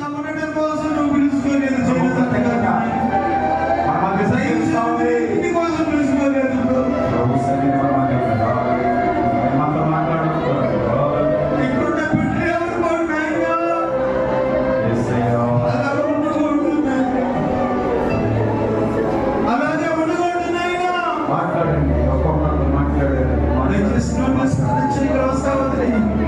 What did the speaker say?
ನಾ ಮೊನಟರ boss no ಬಿಳುಸ್ಕೋನೆ ಜೇನದ ತಕ್ಕಾ ಅಮ್ಮ ಗಸೈ ಇಸ್ತಾವೆ ಇನ್ನು ಮೊನಟರ ಬಾಸು ನೋ ಬಿಳುಸ್ಕೋನೆ ಜೇನದ ತಕ್ಕಾ ಅಮ್ಮ ತಮದನ ಬೋರ ಬಿಕುಂಡ ಬಿಟ್ರಿ ಅವರು ಬೋಣಾಯ ಯಸಯ ಅಲಜ ಒಡಗೋಡ ನೈನಾ ಮಾತಾಡಣ್ಣ ಒಬ್ಬೊಮ್ಮೆ ಮಾತಾಡಣ್ಣ ಮನಿಸ್ನ ಬಸ್ ಕಡಚಿನ ಕರಸ್ತಾವದನೆ